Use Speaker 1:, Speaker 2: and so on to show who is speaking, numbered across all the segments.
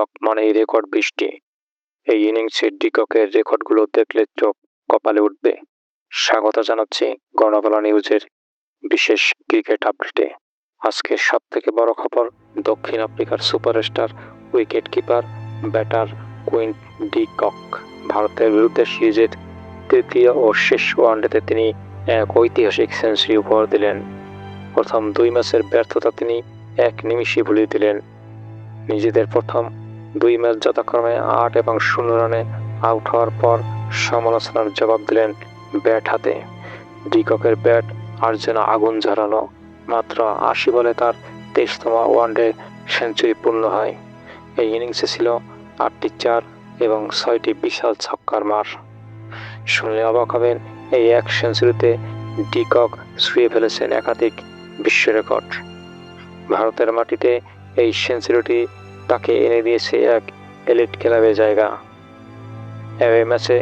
Speaker 1: De Kock মানেই record বৃষ্টি। এই ইনিংসের ডিককের রেকর্ডগুলো দেখলে চোখ কপালে উঠবে। স্বাগত জানাচ্ছি গণবালা নিউজের বিশেষ ক্রিকেট আপডেটে। আজকের সব থেকে বড় খবর, দক্ষিণ আফ্রিকার superstar, wicket keeper, batter Quinton de Kock. ভারতের বিরুদ্ধে সিরিজের তৃতীয় ও শেষ ওয়ানডেতে তিনি এক ঐতিহাসিক সেঞ্চুরি উপহার দিলেন। প্রথম দুই ম্যাচের ব্যর্থতা তিনি এক নিমিষে ভুলিয়ে দিলেন। নিজেদের প্রথম দুই ম্যাচ যথাক্রমে আট এবং শূন্য রানে আউট হওয়ার পর সমালোচনার জবাব দিলেন ব্যাট হাতে। ডিককের ব্যাট আর যেন আগুন ঝরালো। মাত্র আশি বলে তার তেইশতম ওয়ানডে সেঞ্চুরি পূর্ণ হয়। এই ইনিংসে ছিল আটটি চার এবং ছয়টি বিশাল ছক্কার মার। শুনলে অবাক হবেন, এই এক সেঞ্চুরিতে ডিকক ছুঁয়ে ফেলেছেন একাধিক বিশ্ব রেকর্ড। ভারতের মাটিতে এই সেঞ্চুরিটি তাকে এনে দিয়েছে এক এলিট ক্লাবের জায়গা। এই ম্যাচে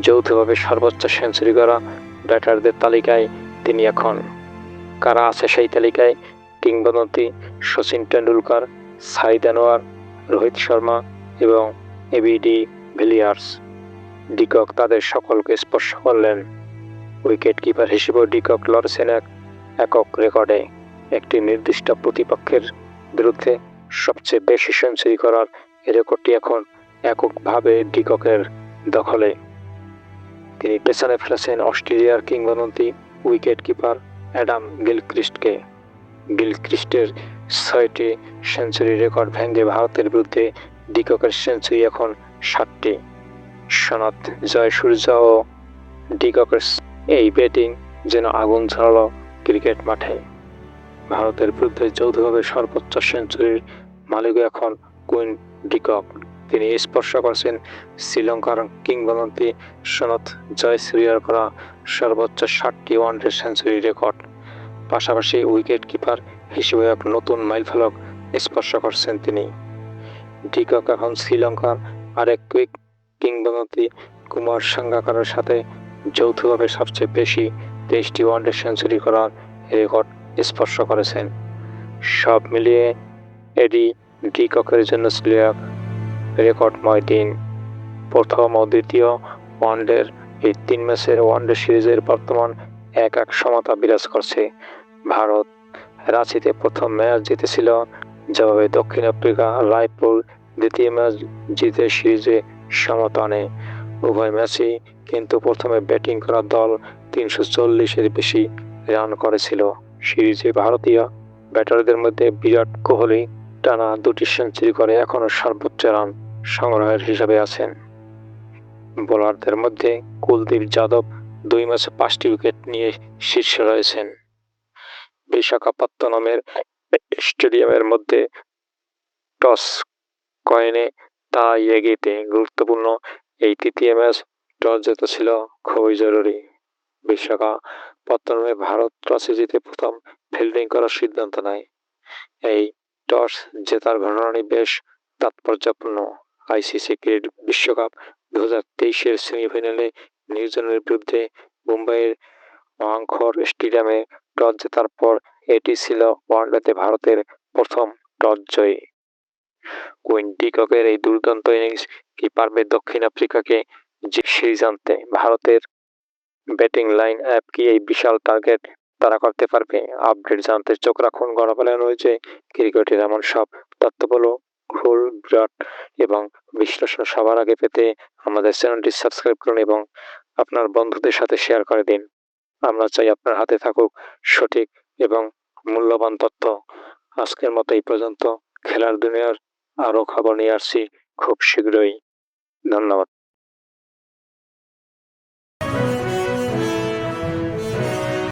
Speaker 1: যৌথভাবে সর্বোচ্চ সেঞ্চুরি করা ব্যাটারদের তালিকায় তিনি এখন। কারা আছে সেই তালিকায়? কিংবদন্তি সচিন টেন্ডুলকার সাইদ আনোয়ার, রোহিত শর্মা এবং এবিডি ভিলিয়ার্স। ডিকক তাদের সকলকে স্পর্শ করলেন। উইকেট কিপার হিসেবেও ডিকক লড়ছেন এক একক রেকর্ডে। একটি নির্দিষ্ট প্রতিপক্ষের বিরুদ্ধে সবচেয়ে বেশি সেঞ্চুরি করার রেকর্ডটি এখন এককভাবে ডিককের দখলে। তিনি পেছনে ফেলেছেন অস্ট্রেলিয়ার কিংবদন্তি উইকেট কিপার অ্যাডাম গিলক্রিস্টকে। গিলক্রিস্টের ছয়টি সেঞ্চুরি রেকর্ড ভেঙে ভারতের বিরুদ্ধে ডিককের সেঞ্চুরি এখন সাতটি। সনাত জয়সূর্য ও ডিককের এই ব্যাটিং যেন আগুন ছড়ালো ক্রিকেট মাঠে। ভারতের বিরুদ্ধে যৌথভাবে সর্বোচ্চ সেঞ্চুরির মালিক এখন কুইন ডিকক তিনি স্পর্শ করছেন শ্রীলঙ্কার কিংবদন্তি সনত জয়সূরিয়ার করা সর্বোচ্চ ষাটটি ওয়ানডে সেঞ্চুরি রেকর্ড। পাশাপাশি উইকেট কিপার হিসেবে এক নতুন মাইলফলক স্পর্শ করছেন তিনি। ডিকক এখন শ্রীলঙ্কার আরেক কুইক কিংবদন্তি কুমার সাঙ্গাকারের সাথে যৌথভাবে সবচেয়ে বেশি তেইশটি ওয়ানডে সেঞ্চুরি করার রেকর্ড স্পর্শ করেছেন। সব মিলিয়ে এডি ডিককের জন্য ছিল এক রেকর্ডময় দিন প্রথম ও দ্বিতীয় ওয়ানডের এই তিন ম্যাচের ওয়ানডে সিরিজের বর্তমান এক এক সমতা বিরাজ করছে। ভারত রাঁচিতে প্রথম ম্যাচ জিতেছিল, যেভাবে দক্ষিণ আফ্রিকা রায়পুর দ্বিতীয় ম্যাচ জিতে সিরিজে সমতা আনে। উভয় ম্যাচই কিন্তু প্রথমে ব্যাটিং করা দল তিনশো চল্লিশের বেশি রান করেছিল। সিরিজে ভারতীয় ব্যাটারদের মধ্যে বিরাট কোহলি টানা দুটি সেঞ্চুরি করে এখনও সর্বোচ্চ রান সংগ্রহের হিসাবে আছেন। বোলারদের মধ্যে কুলদীপ যাদব দুই ম্যাচে পাঁচটি উইকেট নিয়ে শীর্ষে রয়েছেন। বিশাখাপত্তনমের স্টেডিয়ামের মধ্যে টস কয়েনে তা এগিয়েতে গুরুত্বপূর্ণ এই তৃতীয় ম্যাচ টস জেতা ছিল খুবই জরুরি। বিশাখাপত্তনমে ভারত টসে জিতে প্রথম ফিল্ডিং করার সিদ্ধান্ত নেয়। এই টস জেতার ঘটনাটি বেশ তাৎপর্যপূর্ণ। আইসিসি ক্রিকেট বিশ্বকাপ দু হাজার তেইশের সেমিফাইনালে নিউজিল্যান্ডের বিরুদ্ধে মুম্বাইয়ের ওয়াংখর স্টেডিয়ামে টস জেতার পর এটি ছিল ওয়ানডেতে ভারতের প্রথম টস জয়ী। কুইন ডিককের এই দুর্দান্ত ইনিংস কি পারবে দক্ষিণ আফ্রিকাকে যে সিরিজ আনতে ভারতের ব্যাটিং লাইন অ্যাপ কি এই বিশাল টার্গেট তারা করতে পারবে। আপডেট জানতে চোখ রাখুন, গণপালন হয়েছে ক্রিকেটের এমন সব তথ্যগুলো ভুল বিরাট এবং বিশ্লেষণ সবার আগে পেতে আমাদের চ্যানেলটি সাবস্ক্রাইব করুন এবং আপনার বন্ধুদের সাথে শেয়ার করে দিন। আমরা চাই আপনার হাতে থাকুক সঠিক এবং মূল্যবান তথ্য। আজকের মতো এই পর্যন্ত। খেলার দুনিয়ার আরও খবর নিয়ে আসছি খুব শীঘ্রই। ধন্যবাদ।